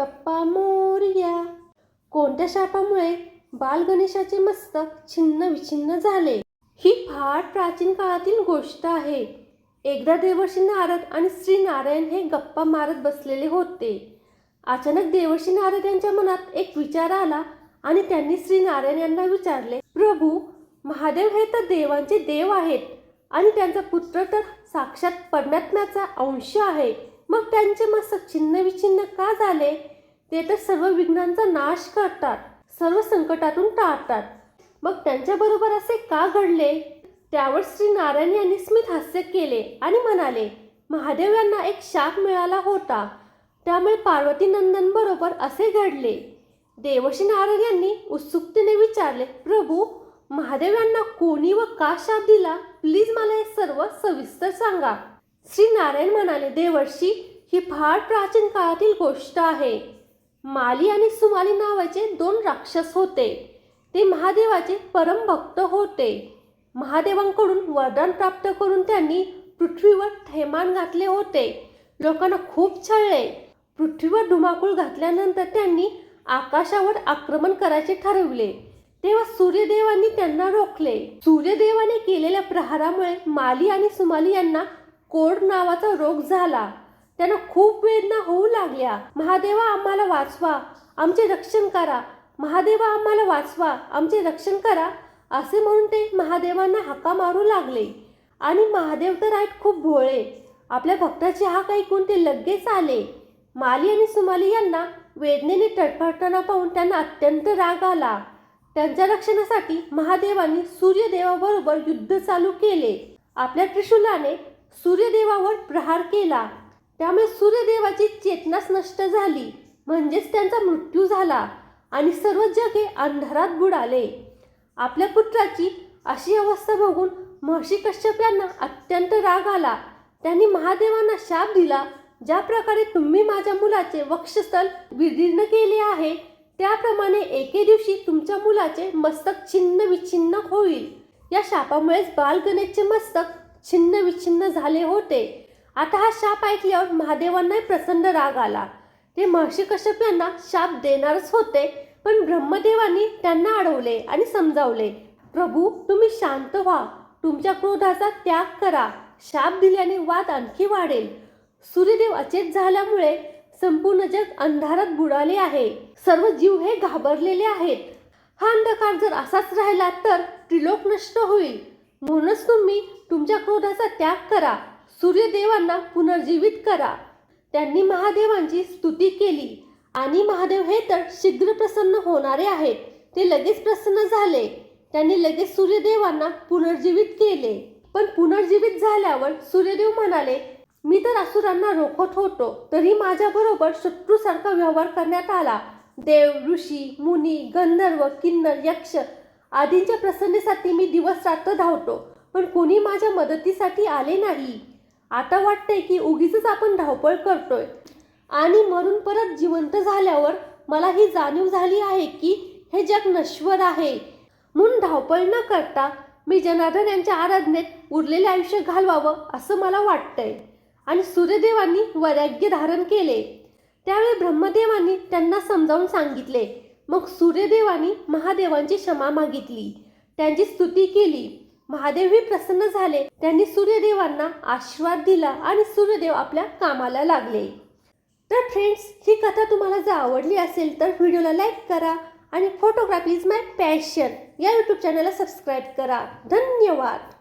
बाप्पा मोर्या. कोणत्या शापामुळे बालगणेशाचे मस्तक छिन्न विछिन्न झाले? ही फार प्राचीन काळातील गोष्ट आहे. एकदा देवर्षी नारद आणि श्री नारायण हे गप्पा मारत बसलेले होते. अचानक देवर्षी नारद यांच्या मनात एक विचार आला आणि त्यांनी श्री नारायण यांना विचारले प्रभू महादेव हे तर देवांचे देव आहेत आणि त्यांचा पुत्र तर साक्षात परमात्म्याचा अंश आहे. मग त्यांचे मस्तक छिन्न विछिन्न का झाले? ते तर सर्व विघ्नांचा नाश करतात सर्व संकटातून टाळतात. मग त्यांच्याबरोबर असे का घडले? त्यावर श्री नारायण यांनी स्मित हास्य केले आणि म्हणाले महादेव यांना एक शाप मिळाला होता. त्यामुळे पार्वती नंदन बरोबर असे घडले. देवश्री नारायण यांनी उत्सुकतेने विचारले प्रभू महादेव यांना कोणी व का शाप दिला? प्लीज मला हे सर्व सविस्तर सांगा. श्री नारायण म्हणाले देवर्षी ही फार प्राचीन काळातील गोष्ट आहे. माली आणि सुमाली नावाचे दोन राक्षस होते. ते महादेवाचे परम भक्त होते. महादेवांकडून वरदान प्राप्त करून त्यांनी पृथ्वीवर थैमान घातले होते. लोकांना खूप छळले. पृथ्वीवर धुमाकूळ घातल्यानंतर त्यांनी आकाशावर आक्रमण करायचे ठरवले. तेव्हा सूर्यदेवांनी त्यांना रोखले. सूर्यदेवाने केलेल्या प्रहारामुळे माली आणि सुमाली यांना कोड नावाचा रोग झाला. त्यांना खूप वेदना होऊ लागल्या. महादेवा आम्हाला वाचवा. आमचे रक्षण करा. महादेवा आम्हाला वाचवा. आमचे रक्षण करा. असे म्हणून ते महादेवांना हाका मारू लागले. आणि महादेव तर आहेत खूप भोळे. आपल्या भक्ताची हाक ऐकून ते लगेच आले. माली आणि सुमाली यांना वेदनेने तडफडताना पाहून त्यांना अत्यंत राग आला. त्यांच्या रक्षणासाठी महादेवांनी सूर्यदेवाबरोबर युद्ध चालू केले. आपल्या त्रिशूलाने सूर्यदेवावर प्रहार केला. त्यामुळे सूर्यदेवाची चेतनाच नष्ट झाली. म्हणजेच त्यांचा मृत्यू झाला आणि सर्व जगे अंधारात बुडाले. आपल्या पुत्राची अशी अवस्था बघून महर्षी कश्यप यांना अत्यंत राग आला. त्यांनी महादेवांना शाप दिला ज्या प्रकारे तुम्ही माझ्या मुलाचे वक्षस्थल विदीर्ण केले आहे. त्याप्रमाणे एके दिवशी तुमच्या मुलाचे मस्तक छिन्न विछिन्न होईल. या शापामुळेच बालगणेशचे मस्तक छिन्न विछिन्न झाले होते. आता हा शाप ऐकल्यावर महादेवांनाही प्रचंड राग आला. ते महर्षी कश्यप यांना शाप देणारच होते पण ब्रह्मदेवांनी त्यांना अडवले आणि समजावले प्रभू तुम्ही शांत व्हा. तुमच्या क्रोधाचा त्याग करा. शाप दिल्याने वाद आणखी वाढेल. सूर्यदेव अचेत झाल्यामुळे संपूर्ण जग अंधारात बुडाले आहे. सर्व जीव हे घाबरलेले आहेत. हा अंधकार जर असाच राहिला तर त्रिलोक नष्ट होईल. म्हणूनच तुम्ही तुमच्या क्रोधाचा त्याग करा. सूर्यदेवांना पुनर्जीवित करा. त्यांनी महादेवांची स्तुती केली. आणि महादेव हे तर शीघ्र प्रसन्न होणारे आहेत. ते लगेच प्रसन्न झाले. त्यांनी लगेच सूर्यदेवांना पुनर्जीवित केले. पण पुनर्जीवित झाल्यावर सूर्यदेव म्हणाले मी तर असुरांना रोखत होतो. तरी माझ्याबरोबर शत्रूसारखा व्यवहार करण्यात आला. देव ऋषी मुनी गंधर्व किन्नर यक्ष आदींच्या प्रसन्नेसाठी मी दिवस रात्र धावतो पण कोणी माझ्या मदतीसाठी आले नाही. आता वाटतंय की उगीच आपण धावपळ करतोय. आणि मरून परत जिवंत झाल्यावर मला ही जाणीव झाली आहे की हे जग नश्वर आहे. म्हणून धावपळ न करता मी जनार्दन यांच्या आराधनेत उरलेले आयुष्य घालवावं असं मला वाटतंय. आणि सूर्यदेवांनी वैराग्य धारण केले. त्यावेळी ब्रह्मदेवांनी त्यांना समजावून सांगितले मग सूर्यदेवांनी महादेवांची क्षमा मागितली. त्यांची स्तुती केली. महादेवही प्रसन्न झाले. त्यांनी सूर्यदेवांना आशीर्वाद दिला आणि सूर्यदेव आपल्या कामाला लागले. तर फ्रेंड्स ही कथा तुम्हाला जर आवडली असेल तर व्हिडिओला लाईक करा आणि फोटोग्राफी इज माय पॅशन या यूट्यूब चॅनलला सबस्क्राईब करा. धन्यवाद!